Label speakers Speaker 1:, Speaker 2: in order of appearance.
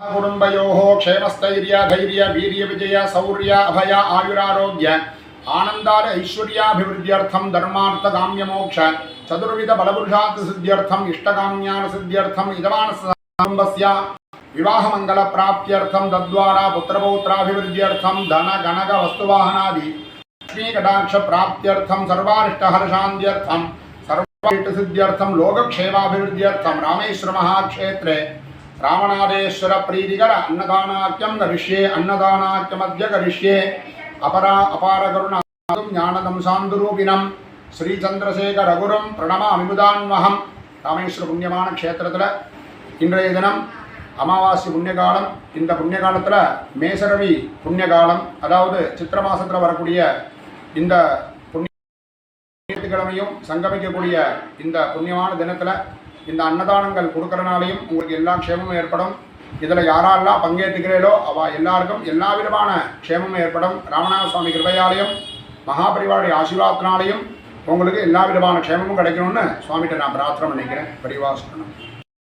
Speaker 1: కుటుంబయోహో క్షేమస్థైర్య ధైర్య వీర్య విజయ శౌర్య అభయ ఆయురారోగ్య ఆనందార ఐశ్వర్యాభివృద్ధ్యర్థం ధర్మార్థ మోక్ష చతుర్విధ బలపురుషాత్ సిద్ధ్యర్థం ఇష్టకామ్యాన సిద్ధ్యర్థం ఇదమానస కుటుంబస్య వివాహమంగళ ప్రాప్త్యర్థం తద్వారా పుత్రపౌత్రాభివృద్ధ్యర్థం ధన గణక వస్తువాహనాది లక్ష్మీకటాక్ష ప్రాప్త్యర్థం సర్వారిష్టహర్షాంత్యర్థం సర్వారిష్టసిద్ధ్యర్థం లోకక్షేమాభివృద్ధ్యర్థం రామేశ్వర మహాక్షేత్రే ராமநாதேஸ்வர பிரீதிகர அன்னதானாக்கியம் கரிஷ்யே அன்னதானாக்கியமத்ய கரிஷ்யே. அபரா அபார கருணாதும் ஞானதம் சாந்துரூபிணம். ஸ்ரீச்சந்திரசேகர ரகுரம் பிரணம அமிமுதான்வகம் ராமேஸ்வர புண்ணியமான க்ஷேத்திரத்தில் இன்றைய தினம் அமாவாசை புண்ணியகாலம். இந்த புண்ணியகாலத்தில் மேசரவி புண்ணியகாலம். அதாவது சித்திர மாதத்தில் வரக்கூடிய இந்த புண்ணிய ஞாயிற்றுக்கிழமையும் சங்கமிக்கக்கூடிய இந்த புண்ணியமான தினத்தில் இந்த அன்னதானங்கள் கொடுக்கறனாலையும் உங்களுக்கு எல்லா க்ஷேமமும் ஏற்படும். இதில் யாரெல்லாம் பங்கேற்றுக்கிறீர்களோ அவ எல்லாருக்கும் எல்லா விதமான க்ஷேமமும் ஏற்படும். ராமநாத சுவாமி கிருபையாலையும் மகாபரிவாருடைய ஆசீர்வாதத்தினாலையும் உங்களுக்கு எல்லா விதமான க்ஷேமமும் கிடைக்கணும்னு சுவாமிகிட்ட நான் பிரார்த்தனை பண்ணிக்கிறேன் பரிவாசனம்